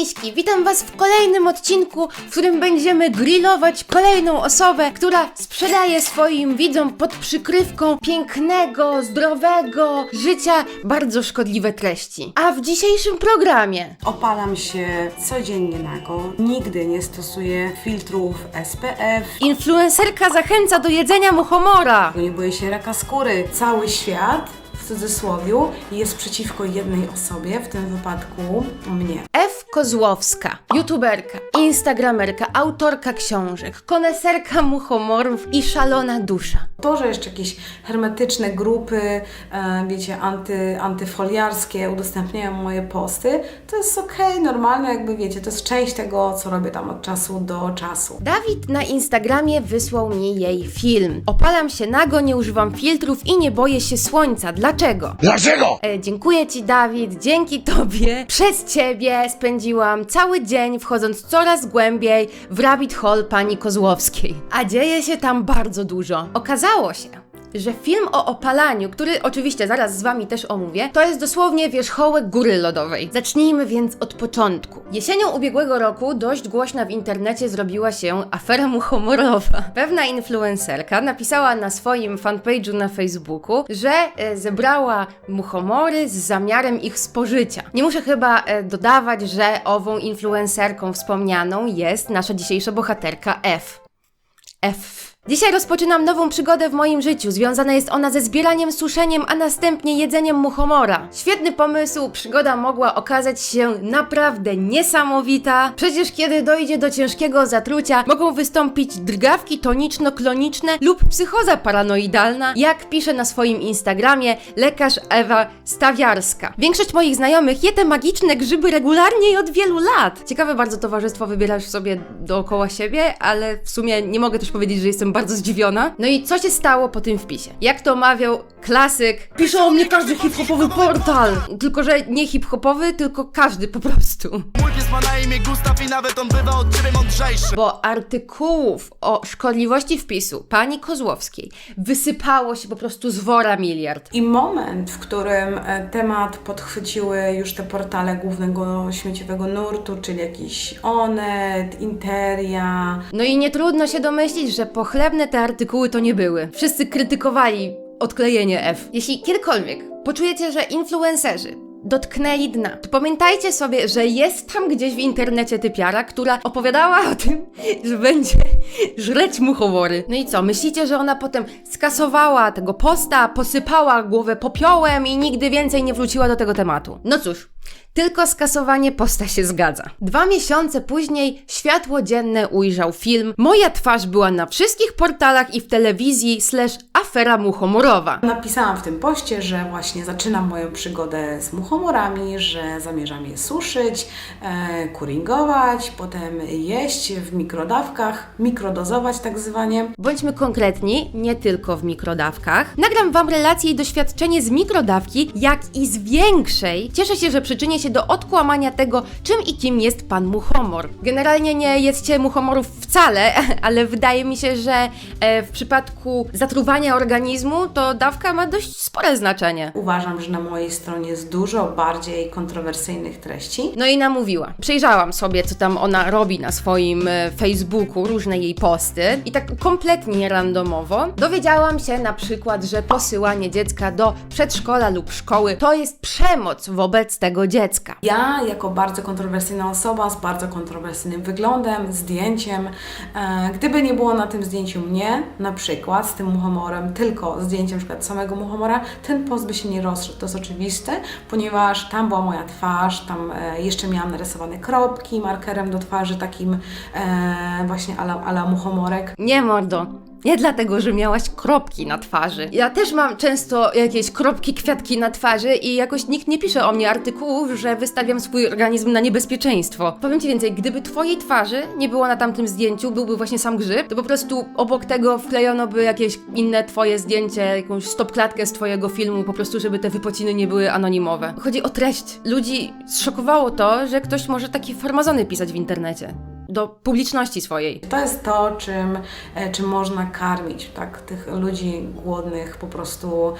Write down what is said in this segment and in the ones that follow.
miśki, witam was w kolejnym odcinku, w którym będziemy grillować kolejną osobę, która sprzedaje swoim widzom pod przykrywką pięknego, zdrowego życia bardzo szkodliwe treści. A w dzisiejszym programie Opalam się codziennie nago, nigdy nie stosuję filtrów SPF, influencerka zachęca do jedzenia muchomora. nie boję się raka skóry. Cały świat, cudzysłowiu, jest przeciwko jednej osobie, w tym wypadku mnie. F. Kozłowska, youtuberka, instagramerka, autorka książek, koneserka muchomorów i szalona dusza. To, że jeszcze jakieś hermetyczne grupy, e, wiecie, anty, antyfoliarskie udostępniają moje posty, to jest okej, normalne, jakby wiecie, to jest część tego, co robię tam od czasu do czasu. Dawid na Instagramie wysłał mi jej film. Opalam się nago, nie używam filtrów i nie boję się słońca. Dlaczego? Dlaczego? E, dziękuję Ci, Dawid, dzięki Tobie. Przez Ciebie spędziłam cały dzień wchodząc coraz głębiej w rabbit hole pani Kozłowskiej. A dzieje się tam bardzo dużo. Okazało się, że film o opalaniu, który oczywiście zaraz z Wami też omówię, to jest dosłownie wierzchołek góry lodowej. Zacznijmy więc od początku. Jesienią ubiegłego roku dość głośna w internecie zrobiła się afera muchomorowa. Pewna influencerka napisała na swoim fanpage'u na Facebooku, że e, zebrała muchomory z zamiarem ich spożycia. Nie muszę chyba e, dodawać, że ową influencerką wspomnianą jest nasza dzisiejsza bohaterka F. F. Dzisiaj rozpoczynam nową przygodę w moim życiu. Związana jest ona ze zbieraniem, suszeniem, a następnie jedzeniem muchomora. Świetny pomysł, przygoda mogła okazać się naprawdę niesamowita. Przecież kiedy dojdzie do ciężkiego zatrucia, mogą wystąpić drgawki toniczno-kloniczne lub psychoza paranoidalna, jak pisze na swoim Instagramie lekarz Ewa Stawiarska. Większość moich znajomych je te magiczne grzyby regularnie i od wielu lat. Ciekawe bardzo towarzystwo wybierasz sobie dookoła siebie, ale w sumie nie mogę też powiedzieć, że jestem bardzo zdziwiona. No i co się stało po tym wpisie? Jak to mawiał klasyk, pisze o mnie każdy hip-hopowy portal. Tylko, że nie hip-hopowy, tylko każdy po prostu. Mój pies ma na imię Gustaw i nawet on bywa od ciebie mądrzejszy Bo artykułów o szkodliwości wpisu pani Kozłowskiej wysypało się po prostu z wora miliard. I moment, w którym e, temat podchwyciły już te portale głównego śmieciowego nurtu, czyli jakiś Onet, Interia, No i nie trudno się domyślić, że te artykuły to nie były. Wszyscy krytykowali odklejenie F. Jeśli kiedykolwiek poczujecie, że influencerzy dotknęli dna, to pamiętajcie sobie, że jest tam gdzieś w internecie typiara, która opowiadała o tym, że będzie żreć muchowory. No i co, myślicie, że ona potem skasowała tego posta, posypała głowę popiołem i nigdy więcej nie wróciła do tego tematu? No cóż, tylko skasowanie posta się zgadza. Dwa miesiące później światło dzienne ujrzał film Moja twarz była na wszystkich portalach i w telewizji slash afera muchomorowa. Napisałam w tym poście, że właśnie zaczynam moją przygodę z muchomorami, że zamierzam je suszyć, e, kuringować, potem jeść w mikrodawkach, mikrodozować tak zwanie. Bądźmy konkretni, nie tylko w mikrodawkach. Nagram Wam relacje i doświadczenie z mikrodawki, jak i z większej. Cieszę się, że przyczynię się do odkłamania tego, czym i kim jest pan muchomor. Generalnie nie jedzcie muchomorów wcale, ale wydaje mi się, że e, w przypadku zatruwania organizmu to dawka ma dość spore znaczenie. Uważam, że na mojej stronie jest dużo bardziej kontrowersyjnych treści. No i namówiła. Przejrzałam sobie, co tam ona robi na swoim e, Facebooku, różne jej posty i tak kompletnie randomowo dowiedziałam się na przykład, że posyłanie dziecka do przedszkola lub szkoły to jest przemoc wobec tego dziecka. Ja, jako bardzo kontrowersyjna osoba z bardzo kontrowersyjnym wyglądem, zdjęciem, e, gdyby nie było na tym zdjęciu mnie, na przykład z tym muchomorem, tylko zdjęciem na przykład samego muchomora, ten post by się nie rozszedł. To jest oczywiste, ponieważ tam była moja twarz, tam e, jeszcze miałam narysowane kropki markerem do twarzy, takim e, właśnie ala, ala muchomorek. Nie, mordo. Nie dlatego, że miałaś kropki na twarzy. Ja też mam często jakieś kropki, kwiatki na twarzy i jakoś nikt nie pisze o mnie artykułów, że wystawiam swój organizm na niebezpieczeństwo. Powiem Ci więcej, gdyby Twojej twarzy nie było na tamtym zdjęciu, byłby właśnie sam grzyb, to po prostu obok tego wklejono by jakieś inne Twoje zdjęcie, jakąś stopklatkę z Twojego filmu, po prostu, żeby te wypociny nie były anonimowe. Chodzi o treść. Ludzi zszokowało to, że ktoś może takie farmazony pisać w internecie. Do publiczności swojej. To jest to, czym, e, czym można karmić tak, tych ludzi głodnych, po prostu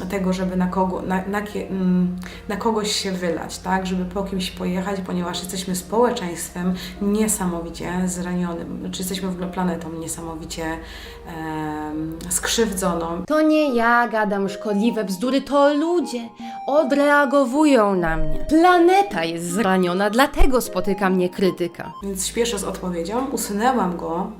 e, tego, żeby na, kogo, na, na, mm, na kogoś się wylać, tak, żeby po kimś pojechać, ponieważ jesteśmy społeczeństwem niesamowicie zranionym, czy jesteśmy w ogóle planetą niesamowicie e, skrzywdzoną. To nie ja gadam szkodliwe bzdury, to ludzie odreagowują na mnie. Planeta jest zraniona, dlatego spotyka mnie krytyka. Więc śpieszę z odpowiedzią. Usunęłam go,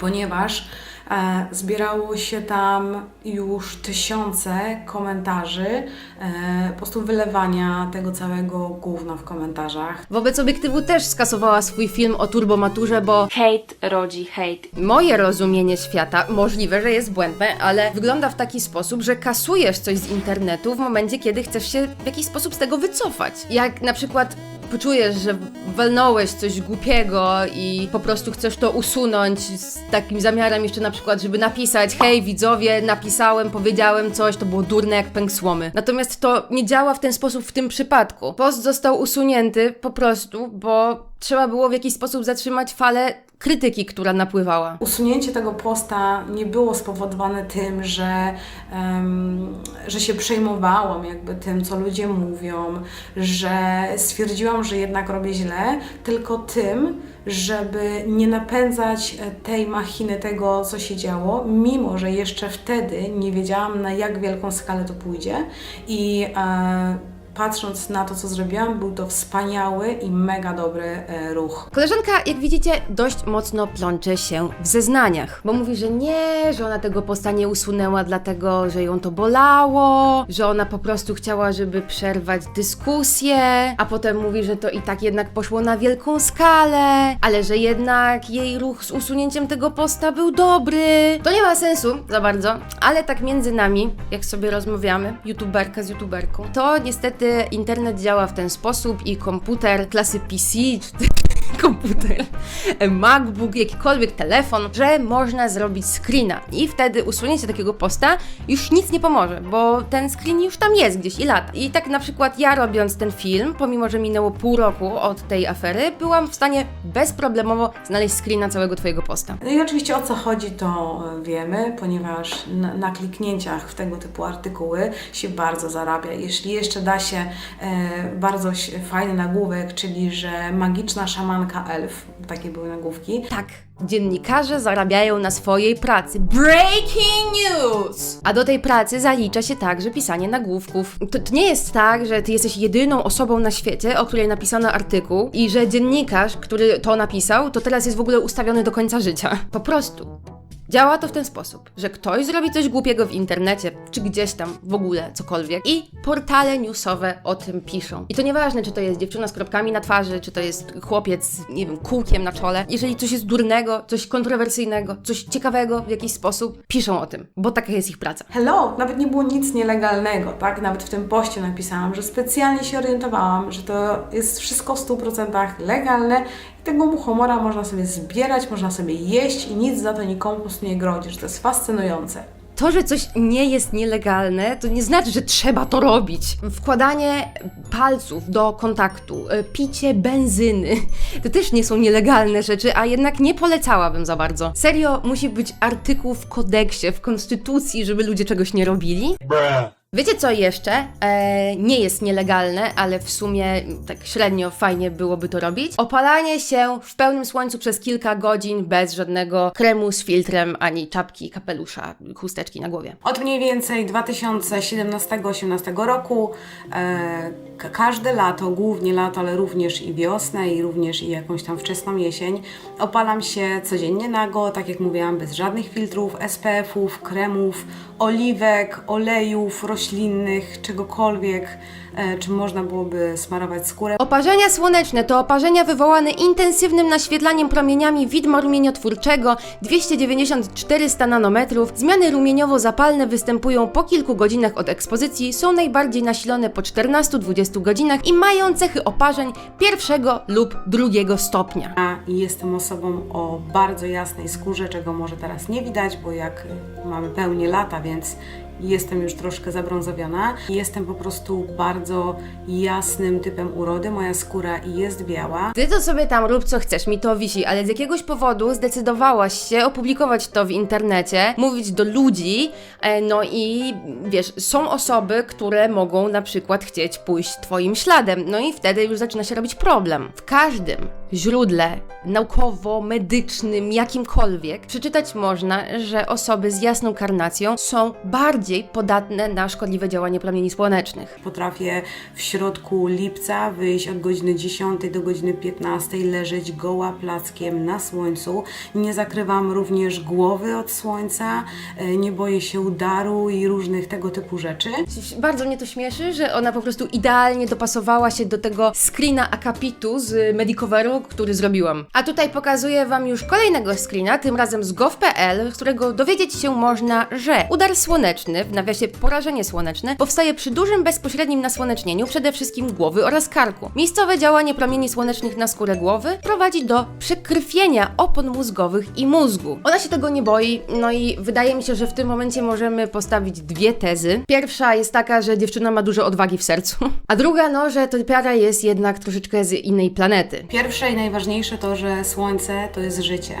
ponieważ e, zbierało się tam już tysiące komentarzy, e, po prostu wylewania tego całego gówna w komentarzach. Wobec obiektywu też skasowała swój film o turbomaturze, bo Hejt rodzi hejt. moje rozumienie świata możliwe, że jest błędne, ale wygląda w taki sposób, że kasujesz coś z internetu w momencie, kiedy chcesz się w jakiś sposób z tego wycofać. Jak na przykład poczujesz, że walnąłeś coś głupiego i po prostu chcesz to usunąć z takim zamiarem jeszcze na przykład, żeby napisać hej widzowie, napisałem, powiedziałem coś, to było durne jak pęk słomy. Natomiast to nie działa w ten sposób w tym przypadku. Post został usunięty po prostu, bo trzeba było w jakiś sposób zatrzymać falę krytyki, która napływała. Usunięcie tego posta nie było spowodowane tym, że, em, że się przejmowałam jakby tym, co ludzie mówią, że stwierdziłam, że jednak robię źle, tylko tym, żeby nie napędzać e, tej machiny tego, co się działo, mimo że jeszcze wtedy nie wiedziałam, na jak wielką skalę to pójdzie i e, patrząc na to, co zrobiłam, był to wspaniały i mega dobry e, ruch. Koleżanka, jak widzicie, dość mocno plącze się w zeznaniach, bo mówi, że nie, że ona tego posta nie usunęła dlatego, że ją to bolało, że ona po prostu chciała, żeby przerwać dyskusję, a potem mówi, że to i tak jednak poszło na wielką skalę, ale że jednak jej ruch z usunięciem tego posta był dobry. To nie ma sensu za bardzo, ale tak między nami, jak sobie rozmawiamy, youtuberka z youtuberką, to niestety internet działa w ten sposób i komputer klasy PC, komputer, MacBook, jakikolwiek telefon, że można zrobić screena i wtedy usunięcie takiego posta już nic nie pomoże, bo ten screen już tam jest gdzieś i lata. I tak na przykład ja robiąc ten film, pomimo że minęło pół roku od tej afery, byłam w stanie bezproblemowo znaleźć screena całego twojego posta. No i oczywiście o co chodzi, to e, wiemy, ponieważ na, na kliknięciach w tego typu artykuły się bardzo zarabia. Jeśli jeszcze da się e, bardzo fajny nagłówek, czyli że magiczna szamanka elf, takie były nagłówki, Tak, dziennikarze zarabiają na swojej pracy. Breaking news! A do tej pracy zalicza się także pisanie nagłówków. To, to nie jest tak, że ty jesteś jedyną osobą na świecie, o której napisano artykuł i że dziennikarz, który to napisał, to teraz jest w ogóle ustawiony do końca życia. Po prostu. Działa to w ten sposób, że ktoś zrobi coś głupiego w internecie, czy gdzieś tam w ogóle cokolwiek i portale newsowe o tym piszą. I to nieważne, czy to jest dziewczyna z kropkami na twarzy, czy to jest chłopiec, nie wiem, kółkiem na czole. Jeżeli coś jest durnego, coś kontrowersyjnego, coś ciekawego w jakiś sposób, piszą o tym, bo taka jest ich praca. Hello, nawet nie było nic nielegalnego, tak? Nawet w tym poście napisałam, że specjalnie się orientowałam, że to jest wszystko w 100% legalne i tego muchomora można sobie zbierać, można sobie jeść i nic za to nikomu po prostu nie grozi, że to jest fascynujące. To, że coś nie jest nielegalne, to nie znaczy, że trzeba to robić. Wkładanie palców do kontaktu, e, picie benzyny, to też nie są nielegalne rzeczy, a jednak nie polecałabym za bardzo. Serio, musi być artykuł w kodeksie, w konstytucji, żeby ludzie czegoś nie robili? Wiecie co jeszcze? E, nie jest nielegalne, ale w sumie tak średnio fajnie byłoby to robić. Opalanie się w pełnym słońcu przez kilka godzin bez żadnego kremu z filtrem, ani czapki, kapelusza, chusteczki na głowie. Od mniej więcej 2017-18 roku e, ka- każde lato, głównie lato, ale również i wiosnę i również i jakąś tam wczesną jesień opalam się codziennie nago, tak jak mówiłam, bez żadnych filtrów, SPF-ów, kremów, oliwek, olejów roślinnych, czegokolwiek, e, czym można byłoby smarować skórę. Oparzenia słoneczne to oparzenia wywołane intensywnym naświetlaniem promieniami widma rumieniotwórczego 290-400 nanometrów. Zmiany rumieniowo-zapalne występują po kilku godzinach od ekspozycji, są najbardziej nasilone po 14-20 godzinach i mają cechy oparzeń pierwszego lub drugiego stopnia. Ja jestem osobą o bardzo jasnej skórze, czego może teraz nie widać, bo jak mamy pełnię lata, więc jestem już troszkę zabrązowiona. Jestem po prostu bardzo jasnym typem urody. Moja skóra jest biała. Ty to sobie tam rób co chcesz, mi to wisi, ale z jakiegoś powodu zdecydowałaś się opublikować to w internecie, mówić do ludzi, e, no i wiesz, są osoby, które mogą na przykład chcieć pójść twoim śladem, no i wtedy już zaczyna się robić problem. W każdym źródle naukowo-medycznym, jakimkolwiek, przeczytać można, że osoby z jasną karnacją są bardziej podatne na szkodliwe działanie promieni słonecznych. Potrafię w środku lipca wyjść od godziny 10 do godziny 15, leżeć goła plackiem na słońcu. Nie zakrywam również głowy od słońca, e, nie boję się udaru i różnych tego typu rzeczy. Bardzo mnie to śmieszy, że ona po prostu idealnie dopasowała się do tego screena akapitu z Medicoveru, który zrobiłam. A tutaj pokazuję Wam już kolejnego screena, tym razem z gov.pl, z którego dowiedzieć się można, że udar słoneczny, w nawiasie porażenie słoneczne, powstaje przy dużym bezpośrednim nasłonecznieniu przede wszystkim głowy oraz karku. Miejscowe działanie promieni słonecznych na skórę głowy prowadzi do przekrwienia opon mózgowych i mózgu. Ona się tego nie boi, no i wydaje mi się, że w tym momencie możemy postawić dwie tezy. Pierwsza jest taka, że dziewczyna ma dużo odwagi w sercu, a druga, no, że Topiara jest jednak troszeczkę z innej planety. Pierwsze i najważniejsze to, że Słońce to jest życie.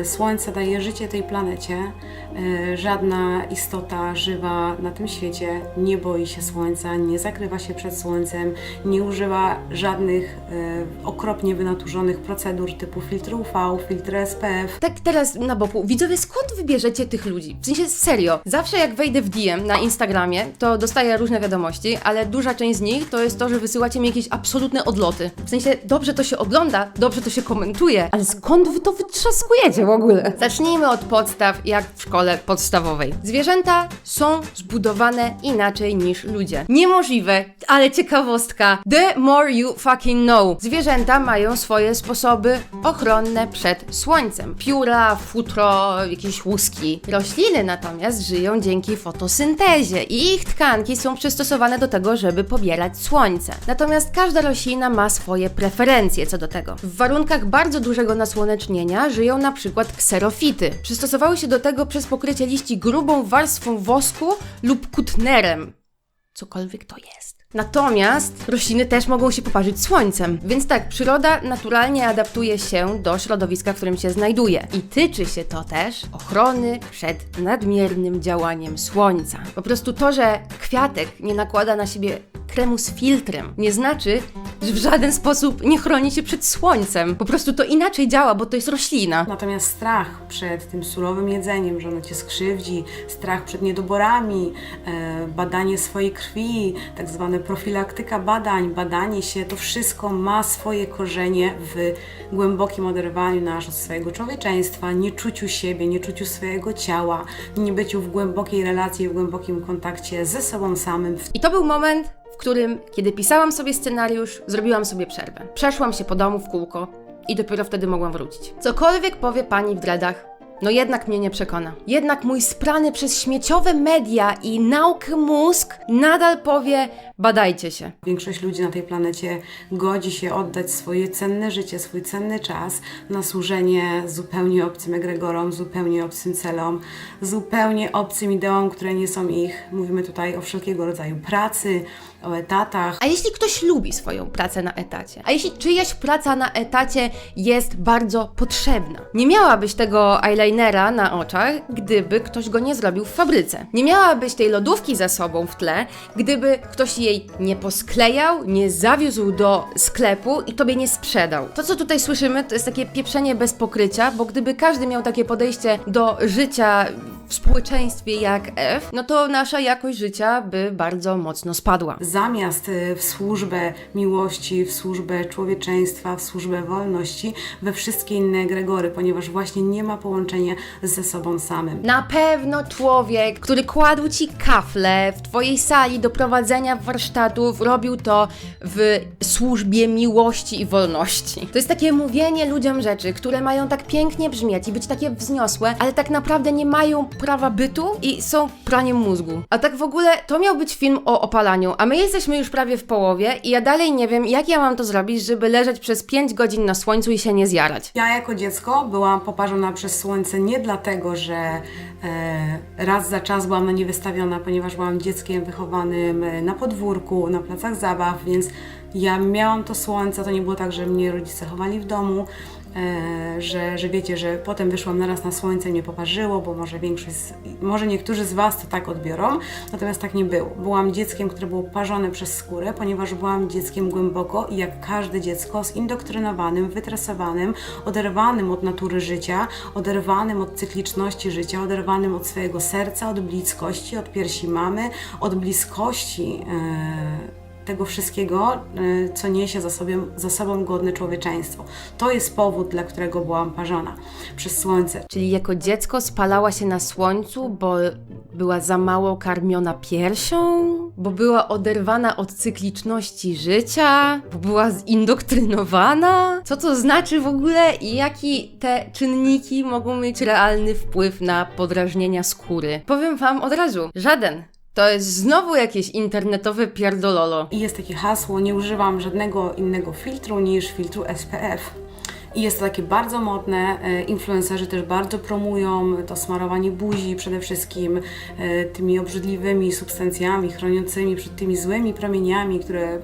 E, Słońce daje życie tej planecie. E, Żadna istota żywa na tym świecie nie boi się Słońca, nie zakrywa się przed Słońcem, nie używa żadnych e, okropnie wynaturzonych procedur typu filtr UV, filtr SPF. Tak teraz na boku, widzowie, skąd wybierzecie tych ludzi? W sensie serio, zawsze jak wejdę w DM na Instagramie, to dostaję różne wiadomości, ale duża część z nich to jest to, że wysyłacie mi jakieś absolutne odloty. W sensie dobrze to się ogląda, dobrze to się komentuje, ale skąd wy to wytrzaskujecie w ogóle? Zacznijmy od podstaw, jak w szkole podstawowej. Zwierzęta są zbudowane inaczej niż ludzie. Niemożliwe, ale ciekawostka. The more you fucking know. Zwierzęta mają swoje sposoby ochronne przed słońcem. Pióra, futro, jakieś łuski. Rośliny natomiast żyją dzięki fotosyntezie i ich tkanki są przystosowane do tego, żeby pobierać słońce. Natomiast każda roślina ma swoje preferencje co do tego. W warunkach bardzo dużego nasłonecznienia żyją na przykład kserofity. Przystosowały się do tego przez pokrycie liści grubą warstwą wosku lub kutnerem. Cokolwiek to jest. Natomiast rośliny też mogą się poparzyć słońcem. Więc tak, przyroda naturalnie adaptuje się do środowiska, w którym się znajduje. I tyczy się to też ochrony przed nadmiernym działaniem słońca. Po prostu to, że kwiatek nie nakłada na siebie kremu z filtrem, nie znaczy, że w żaden sposób nie chroni się przed słońcem. Po prostu to inaczej działa, bo to jest roślina. Natomiast strach przed tym surowym jedzeniem, że ono cię skrzywdzi, strach przed niedoborami, e, badanie swojej krwi, tak zwane profilaktyka badań, badanie się, to wszystko ma swoje korzenie w głębokim oderwaniu nas od swojego człowieczeństwa, nieczuciu siebie, nieczuciu swojego ciała, niebyciu w głębokiej relacji, w głębokim kontakcie ze sobą samym. I to był moment, w którym, kiedy pisałam sobie scenariusz, zrobiłam sobie przerwę. Przeszłam się po domu w kółko i dopiero wtedy mogłam wrócić. Cokolwiek powie pani w dreadach, no jednak mnie nie przekona. Jednak mój sprany przez śmieciowe media i naukę mózg nadal powie: badajcie się. Większość ludzi na tej planecie godzi się oddać swoje cenne życie, swój cenny czas na służenie zupełnie obcym egregorom, zupełnie obcym celom, zupełnie obcym ideom, które nie są ich. Mówimy tutaj o wszelkiego rodzaju pracy, o etatach. A jeśli ktoś lubi swoją pracę na etacie, a jeśli czyjaś praca na etacie jest bardzo potrzebna, nie miałabyś tego eyelinera na oczach, gdyby ktoś go nie zrobił w fabryce. Nie miałabyś tej lodówki za sobą w tle, gdyby ktoś jej nie posklejał, nie zawiózł do sklepu i tobie nie sprzedał. To, co tutaj słyszymy, to jest takie pieprzenie bez pokrycia, bo gdyby każdy miał takie podejście do życia w społeczeństwie jak F, no to nasza jakość życia by bardzo mocno spadła. Zamiast y, w służbę miłości, w służbę człowieczeństwa, w służbę wolności, we wszystkie inne egregory, ponieważ właśnie nie ma połączenia ze sobą samym. Na pewno człowiek, który kładł ci kafle w twojej sali do prowadzenia warsztatów, robił to w służbie miłości i wolności. To jest takie mówienie ludziom rzeczy, które mają tak pięknie brzmieć i być takie wzniosłe, ale tak naprawdę nie mają prawa bytu i są praniem mózgu. A tak w ogóle to miał być film o opalaniu, a my My jesteśmy już prawie w połowie i ja dalej nie wiem, jak ja mam to zrobić, żeby leżeć przez 5 godzin na słońcu i się nie zjarać. Ja jako dziecko byłam poparzona przez słońce nie dlatego, że e, raz za czas byłam na nie wystawiona, ponieważ byłam dzieckiem wychowanym e, na podwórku, na placach zabaw, więc ja miałam to słońce, to nie było tak, że mnie rodzice chowali w domu, że, że wiecie, że potem wyszłam naraz na słońce mnie poparzyło, bo może większość, może niektórzy z Was to tak odbiorą, natomiast tak nie było. Byłam dzieckiem, które było parzone przez skórę, ponieważ byłam dzieckiem głęboko i jak każde dziecko zindoktrynowanym, wytresowanym, oderwanym od natury życia, oderwanym od cykliczności życia, oderwanym od swojego serca, od bliskości, od piersi mamy, od bliskości. e, tego wszystkiego, y, co niesie za, za sobą godne człowieczeństwo. To jest powód, dla którego byłam parzona przez słońce. Czyli jako dziecko spalała się na słońcu, bo była za mało karmiona piersią, bo była oderwana od cykliczności życia, bo była zindoktrynowana. Co to znaczy w ogóle i jaki te czynniki mogą mieć realny wpływ na podrażnienia skóry? Powiem Wam od razu, żaden. To jest znowu jakieś internetowe pierdololo. I jest takie hasło, nie używam żadnego innego filtru niż filtru SPF. I jest to takie bardzo modne, e, influencerzy też bardzo promują to smarowanie buzi przede wszystkim e, tymi obrzydliwymi substancjami chroniącymi przed tymi złymi promieniami, które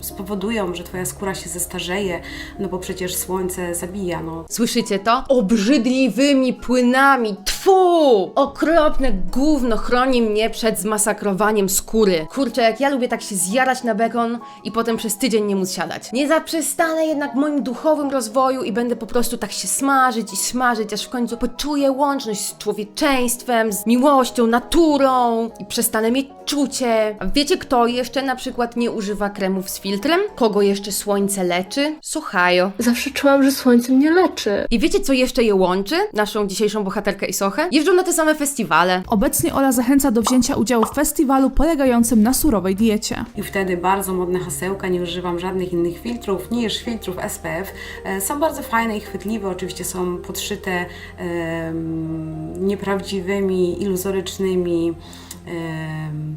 spowodują, że Twoja skóra się zestarzeje, no bo przecież słońce zabija, no Słyszycie to? Obrzydliwymi płynami. Tfu! Okropne gówno chroni mnie przed zmasakrowaniem skóry. Kurczę, jak ja lubię tak się zjarać na bekon i potem przez tydzień nie móc siadać. Nie zaprzestanę jednak w moim duchowym rozwoju i będę po prostu tak się smażyć i smażyć, aż w końcu poczuję łączność z człowieczeństwem, z miłością, naturą i przestanę mieć czucie. A wiecie kto jeszcze na przykład nie używa kremów z filtrem? Kogo jeszcze słońce leczy? Słuchają. Zawsze czułam, że słońce mnie leczy. I wiecie, co jeszcze je łączy? Naszą dzisiejszą bohaterkę Isochę? Jeżdżą na te same festiwale. Obecnie Ola zachęca do wzięcia udziału w festiwalu polegającym na surowej diecie. I wtedy bardzo modne hasełka, nie używam żadnych innych filtrów niż filtrów SPF. E, Są bardzo fajne i chwytliwe, oczywiście są podszyte nieprawdziwymi, iluzorycznymi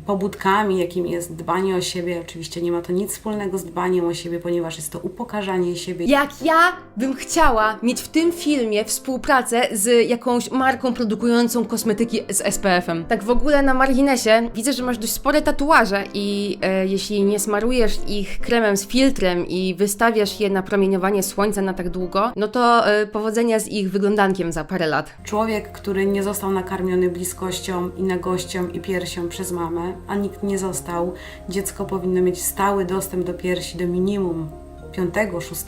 pobudkami, jakim jest dbanie o siebie. Oczywiście nie ma to nic wspólnego z dbaniem o siebie, ponieważ jest to upokarzanie siebie. Jak ja bym chciała mieć w tym filmie współpracę z jakąś marką produkującą kosmetyki z SPF-em. Tak w ogóle na marginesie widzę, że masz dość spore tatuaże i e, jeśli nie smarujesz ich kremem z filtrem i wystawiasz je na promieniowanie słońca na tak długo, no to e, powodzenia z ich wyglądankiem za parę lat. Człowiek, który nie został nakarmiony bliskością i nagością i piersią przez mamę, a nikt nie został, dziecko powinno mieć stały dostęp do piersi do minimum 5, 6,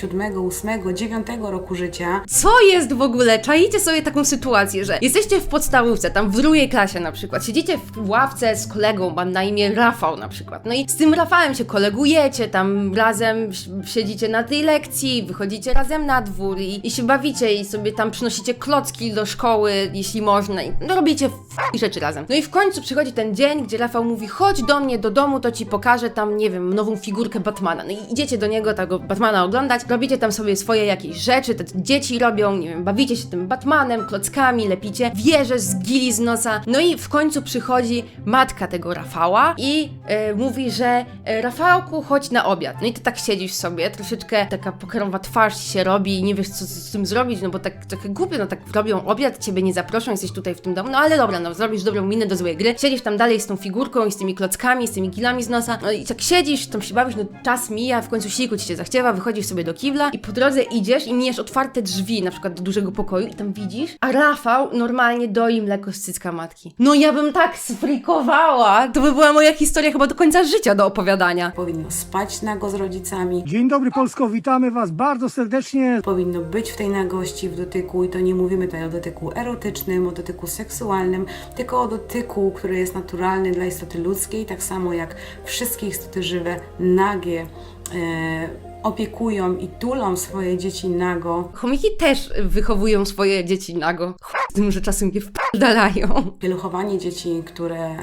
7, 8, 9 roku życia. Co jest w ogóle? Czaicie sobie taką sytuację, że jesteście w podstawówce, tam w drugiej klasie na przykład, siedzicie w ławce z kolegą, mam na imię Rafał na przykład, no i z tym Rafałem się kolegujecie, tam razem siedzicie na tej lekcji, wychodzicie razem na dwór i, i się bawicie i sobie tam przynosicie klocki do szkoły, jeśli można, i no, robicie f- rzeczy razem. No i w końcu przychodzi ten dzień, gdzie Rafał mówi, chodź do mnie do domu, to ci pokażę tam, nie wiem, nową figurkę Batmana. No i idziecie do niego tego Batmana oglądać, robicie tam sobie swoje jakieś rzeczy, te dzieci robią, nie wiem, bawicie się tym Batmanem, klockami, lepicie wieże z gili z nosa. No i w końcu przychodzi matka tego Rafała i e, mówi, że e, Rafałku, chodź na obiad. No i ty tak siedzisz sobie, troszeczkę taka pokerowa twarz się robi i nie wiesz co z tym zrobić, no bo tak trochę głupio, no tak robią obiad, ciebie nie zaproszą, jesteś tutaj w tym domu, no ale dobra, no zrobisz dobrą minę do złej gry, siedzisz tam dalej z tą figurką i z tymi klockami, z tymi gilami z nosa, no i tak siedzisz, tam się bawisz, no czas mija, w końcu siku ci się zachciewa, wychodzisz sobie do kibla i po drodze idziesz i mijesz otwarte drzwi, na przykład do dużego pokoju i tam widzisz, a Rafał normalnie doi mleko z cycka matki. No ja bym tak sfrikowała, to by była moja historia chyba do końca życia do opowiadania. Powinno spać nago z rodzicami, Dzień dobry Polsko, witamy Was bardzo serdecznie. powinno być w tej nagości, w dotyku i to nie mówimy tutaj o dotyku erotycznym, o dotyku seksualnym, tylko o dotyku, który jest naturalny dla istoty ludzkiej, tak samo jak wszystkie istoty żywe, nagie. E, opiekują i tulą swoje dzieci nago, Chomiki też wychowują swoje dzieci nago. Chuj tym, że czasem je wpaldalają. pieluchowanie dzieci, które,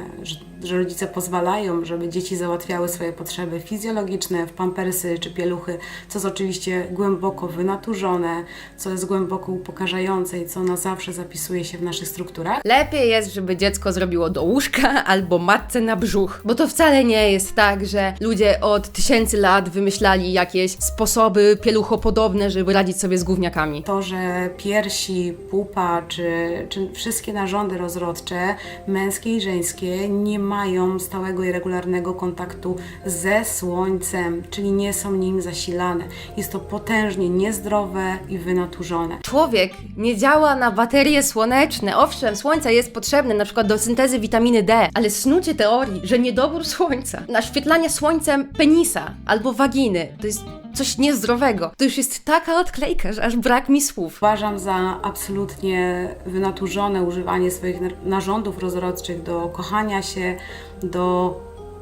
że rodzice pozwalają, żeby dzieci załatwiały swoje potrzeby fizjologiczne w pampersy czy pieluchy, co jest oczywiście głęboko wynaturzone, co jest głęboko upokarzające i co na zawsze zapisuje się w naszych strukturach. Lepiej jest, żeby dziecko zrobiło do łóżka albo matce na brzuch. Bo to wcale nie jest tak, że ludzie od tysięcy lat wymyślali jakieś sposoby pieluchopodobne, żeby radzić sobie z gówniakami. To, że piersi, pupa czy, czy wszystkie narządy rozrodcze, męskie i żeńskie, nie mają stałego i regularnego kontaktu ze słońcem, czyli nie są nim zasilane. Jest to potężnie niezdrowe i wynaturzone. Człowiek nie działa na baterie słoneczne. Owszem, słońce jest potrzebne na przykład do syntezy witaminy D, ale snucie teorii, że niedobór słońca, naświetlanie słońcem penisa albo waginy, to jest coś niezdrowego. To już jest taka odklejka, że aż brak mi słów. Uważam za absolutnie wynaturzone używanie swoich nar- narządów rozrodczych do kochania się, do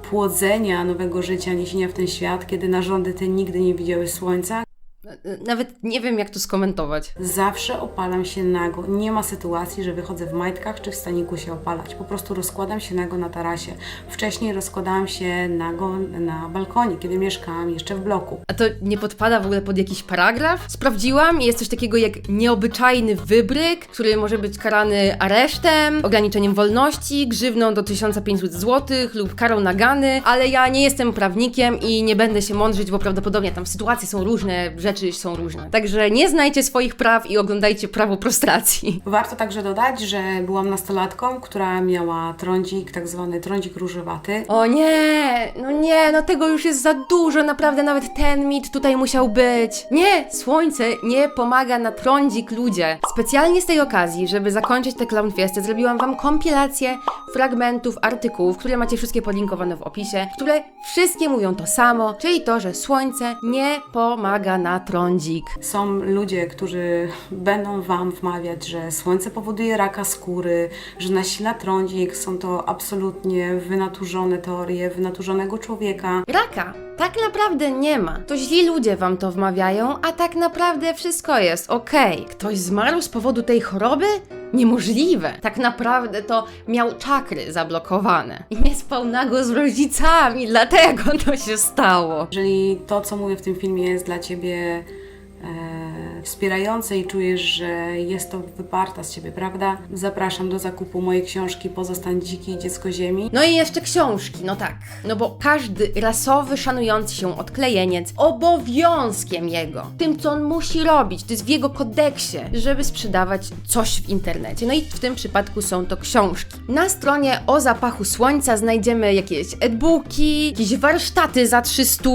płodzenia nowego życia, niesienia w ten świat, kiedy narządy te nigdy nie widziały słońca. Nawet nie wiem, jak to skomentować. Zawsze opalam się nago. Nie ma sytuacji, że wychodzę w majtkach czy w staniku się opalać. Po prostu rozkładam się nago na tarasie. Wcześniej rozkładałam się nago na balkonie, kiedy mieszkałam jeszcze w bloku. A to nie podpada w ogóle pod jakiś paragraf? Sprawdziłam jest coś takiego jak nieobyczajny wybryk, który może być karany aresztem, ograniczeniem wolności, grzywną do 1500 zł lub karą nagany, ale ja nie jestem prawnikiem i nie będę się mądrzyć, bo prawdopodobnie tam sytuacje są różne, rzeczy są różne. Także nie znajcie swoich praw i oglądajcie prawo prostracji. Warto także dodać, że byłam nastolatką, która miała trądzik, tak zwany trądzik różowaty. O nie, no nie, no tego już jest za dużo, naprawdę nawet ten mit tutaj musiał być. Nie, słońce nie pomaga na trądzik ludzie. Specjalnie z tej okazji, żeby zakończyć tę clown fiestę, zrobiłam wam kompilację fragmentów, artykułów, które macie wszystkie podlinkowane w opisie, które wszystkie mówią to samo, czyli to, że słońce nie pomaga na trądzik. Są ludzie, którzy będą Wam wmawiać, że słońce powoduje raka skóry, że nasila trądzik. Są to absolutnie wynaturzone teorie wynaturzonego człowieka. Raka tak naprawdę nie ma. To źli ludzie wam to wmawiają, a tak naprawdę wszystko jest okej. Ktoś zmarł z powodu tej choroby? Niemożliwe. Tak naprawdę to miał czakry zablokowane. I nie spał nago z rodzicami, dlatego to się stało. Jeżeli to, co mówię w tym filmie, jest dla Ciebie e, wspierające i czujesz, że jest to wyparta z Ciebie, prawda? Zapraszam do zakupu mojej książki Pozostań dziki i dziecko ziemi. No i jeszcze książki, no tak. No bo każdy rasowy, szanujący się odklejeniec obowiązkiem jego, tym co on musi robić, to jest w jego kodeksie, żeby sprzedawać coś w internecie. No i w tym przypadku są to książki. Na stronie o zapachu słońca znajdziemy jakieś e-booki, jakieś warsztaty za 300,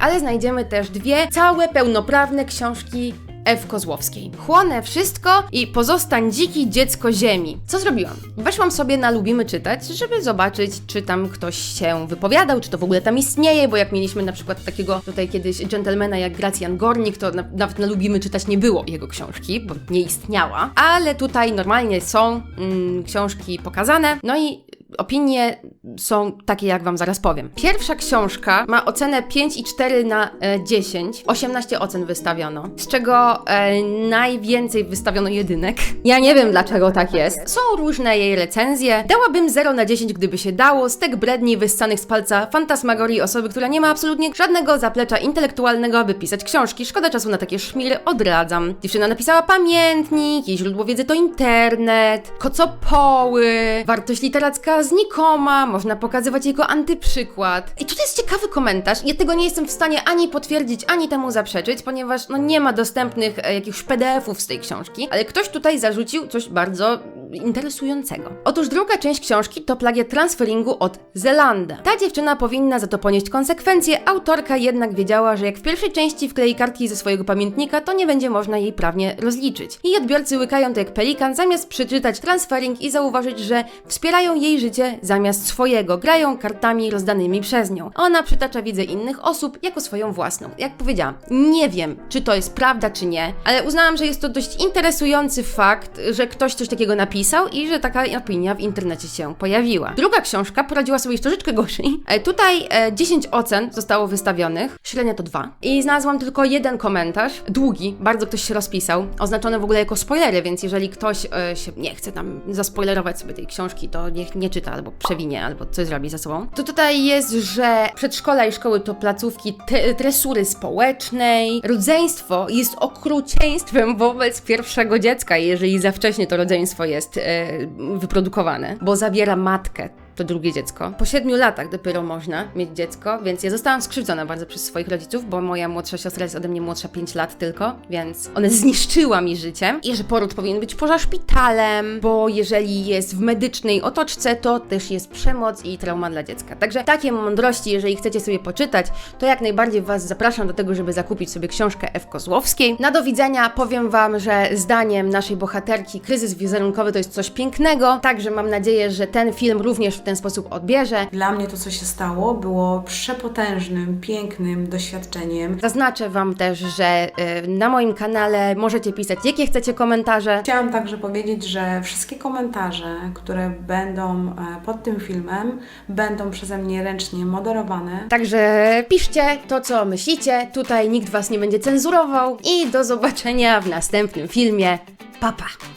ale znajdziemy też dwie całe pełnoprawne książki F. Kozłowskiej. Chłonę wszystko i pozostań dziki dziecko ziemi. Co zrobiłam? Weszłam sobie na Lubimy Czytać, żeby zobaczyć, czy tam ktoś się wypowiadał, czy to w ogóle tam istnieje, bo jak mieliśmy na przykład takiego tutaj kiedyś dżentelmena jak Gracjan Gornik, to na, nawet na Lubimy Czytać nie było jego książki, bo nie istniała. Ale tutaj normalnie są mm, książki pokazane, no i opinie są takie, jak Wam zaraz powiem. Pierwsza książka ma ocenę 5,4 na e, 10. 18 ocen wystawiono, z czego e, najwięcej wystawiono jedynek. Ja nie wiem, dlaczego tak jest. Są różne jej recenzje. Dałabym 0 na 10, gdyby się dało. Stek bredni wyssanych z palca fantasmagorii osoby, która nie ma absolutnie żadnego zaplecza intelektualnego, aby pisać książki. Szkoda czasu na takie szmiry, odradzam. Dziewczyna napisała pamiętnik, jej źródło wiedzy to internet, kocopoły, wartość literacka znikoma, można pokazywać jego antyprzykład. I tutaj jest ciekawy komentarz. Ja tego nie jestem w stanie ani potwierdzić, ani temu zaprzeczyć, ponieważ no nie ma dostępnych e, jakichś PDF-ów z tej książki, ale ktoś tutaj zarzucił coś bardzo interesującego. Otóż druga część książki to plagiat transferingu od Zelanda. Ta dziewczyna powinna za to ponieść konsekwencje, autorka jednak wiedziała, że jak w pierwszej części wklei kartki ze swojego pamiętnika, to nie będzie można jej prawnie rozliczyć. I odbiorcy łykają to jak pelikan, zamiast przeczytać transfering i zauważyć, że wspierają jej życie zamiast swojego, grają kartami rozdanymi przez nią. Ona przytacza widzę innych osób jako swoją własną. Jak powiedziałam, nie wiem, czy to jest prawda, czy nie, ale uznałam, że jest to dość interesujący fakt, że ktoś coś takiego napisał napisał i że taka opinia w internecie się pojawiła. Druga książka poradziła sobie już troszeczkę gorzej. E, Tutaj e, 10 ocen zostało wystawionych, średnia to dwa. I znalazłam tylko jeden komentarz, długi, bardzo ktoś się rozpisał, oznaczony w ogóle jako spoilery, więc jeżeli ktoś e, się nie chce tam zaspoilerować sobie tej książki, to niech nie czyta albo przewinie, albo coś zrobi ze sobą. To tutaj jest, że przedszkola i szkoły to placówki te- tresury społecznej. Rodzeństwo jest okrucieństwem wobec pierwszego dziecka, jeżeli za wcześnie to rodzeństwo jest e, wyprodukowane, bo zabiera matkę. To drugie dziecko. Po siedmiu latach dopiero można mieć dziecko, więc ja zostałam skrzywdzona bardzo przez swoich rodziców, bo moja młodsza siostra jest ode mnie młodsza 5 lat tylko, więc ona zniszczyła mi życie. I że poród powinien być poza szpitalem, bo jeżeli jest w medycznej otoczce, to też jest przemoc i trauma dla dziecka. Także takie mądrości, jeżeli chcecie sobie poczytać, to jak najbardziej Was zapraszam do tego, żeby zakupić sobie książkę F. Kozłowskiej. Na do widzenia powiem Wam, że zdaniem naszej bohaterki kryzys wizerunkowy to jest coś pięknego, także mam nadzieję, że ten film również w ten sposób odbierze. Dla mnie to, co się stało, było przepotężnym, pięknym doświadczeniem. Zaznaczę Wam też, że y, na moim kanale możecie pisać jakie chcecie komentarze. Chciałam także powiedzieć, że wszystkie komentarze, które będą e, pod tym filmem, będą przeze mnie ręcznie moderowane. Także piszcie to, co myślicie. Tutaj nikt Was nie będzie cenzurował. I do zobaczenia w następnym filmie. Pa, pa!